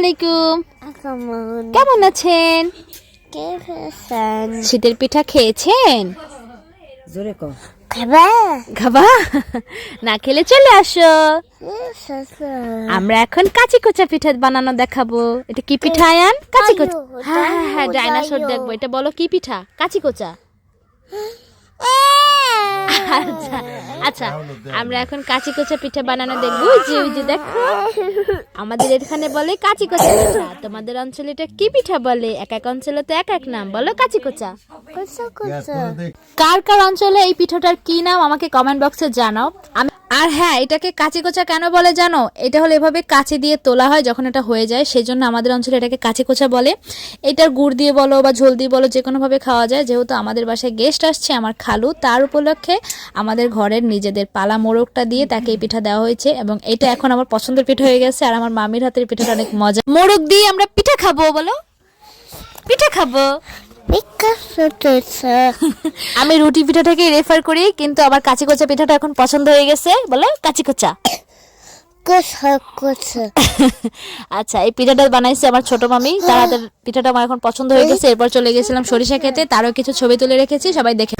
আলাইকুম। কেমন আছেন? শীতের পিঠা খেয়েছেন? জোরে কো খাবা খাবা না খেলে চলে আসো। আমরা এখন কাঁচি কোচা পিঠা বানানো দেখাবো। এটা কি পিঠা আয়ান? কাঁচি কোচা। হ্যাঁ হ্যাঁ হ্যাঁ তাইও, দেখব। এটা বলো কি পিঠা? কাঁচি কোচা। আচ্ছা আচ্ছা আমরা এখন কাঁচি কোচা পিঠা বানানো দেখব। যে ওই যে দেখো আমাদের এখানে বলে কাঁচি কোচা পিঠা। তোমাদের অঞ্চলে এটা কি পিঠা বলে? এক এক অঞ্চলে তো এক এক নাম। বলো কাঁচি কোচা। কুচা কুচা। কার কার অঞ্চলে এই পিঠাটার কি নাম আমাকে কমেন্ট বক্সে জানাও। আমি আর হ্যাঁ এটাকে কাঁচি কোচা কেন বলে জানো? এটা হলো এভাবে কাঁচি দিয়ে তোলা হয় যখন এটা হয়ে যায়। সেই জন্য আমাদের অঞ্চলে এটাকে কাঁচি কোচা বলে। এটার গুড় দিয়ে বলো বা ঝোল দিয়ে বলো যে কোনোভাবে খাওয়া যায়। যেহেতু আমাদের বাসায় গেস্ট আসছে আমার খালু তার উপলক্ষে আমাদের ঘরের নিজেদের পালা মোরগটা দিয়ে তাকে এই পিঠা দেওয়া হয়েছে এবং এটা এখন আমার পছন্দের পিঠা হয়ে গেছে আর আমার মামির হাতের পিঠাটা অনেক মজা। মোরগ দিয়ে আমরা পিঠা খাব বলো? পিঠা খাব। আমি রুটি পিঠাটাকে রেফার করি কিন্তু আমার কাঁচি কোচা পিঠাটা এখন পছন্দ হয়ে গেছে। বলে কাঁচি কোচা আচ্ছা এই পিঠাটা বানাইছে আমার ছোট মামি। তার হাতের পিঠাটা আমার এখন পছন্দ হয়ে গেছে। এরপর চলে গেছিলাম সরিষা খেতে তারও কিছু ছবি তুলে রেখেছি সবাই দেখে